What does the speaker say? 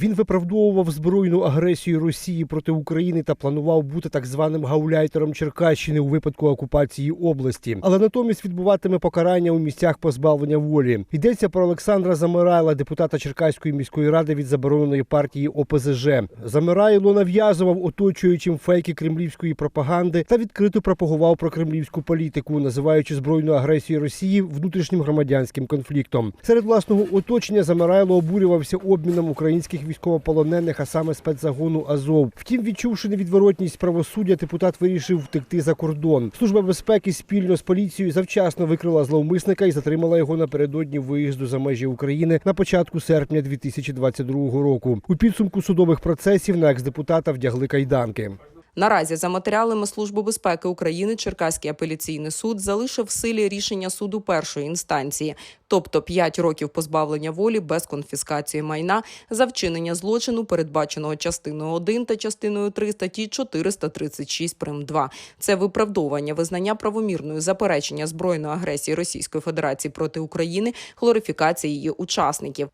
Він виправдовував збройну агресію Росії проти України та планував бути так званим гауляйтером Черкащини у випадку окупації області, але натомість відбуватиме покарання у місцях позбавлення волі. Йдеться про Олександра Замирайла, депутата Черкаської міської ради від забороненої партії ОПЗЖ. Замирайло нав'язував оточуючим фейки кремлівської пропаганди та відкрито пропагував про кремлівську політику, називаючи збройну агресію Росії внутрішнім громадянським конфліктом. Серед власного оточення Замирайло обурювався обміном українських військовополонених, а саме спецзагону Азов. Втім, відчувши невідворотність правосуддя, депутат вирішив втекти за кордон. Служба безпеки спільно з поліцією завчасно викрила зловмисника і затримала його напередодні виїзду за межі України на початку серпня 2022 року. У підсумку судових процесів на екс-депутата вдягли кайданки. Наразі за матеріалами Служби безпеки України Черкаський апеляційний суд залишив в силі рішення суду першої інстанції, тобто 5 років позбавлення волі без конфіскації майна за вчинення злочину, передбаченого частиною 1 та частиною 3 статті 436 прим. 2. Це виправдовування визнання правомірною заперечення збройної агресії Російської Федерації проти України, глорифікації її учасників.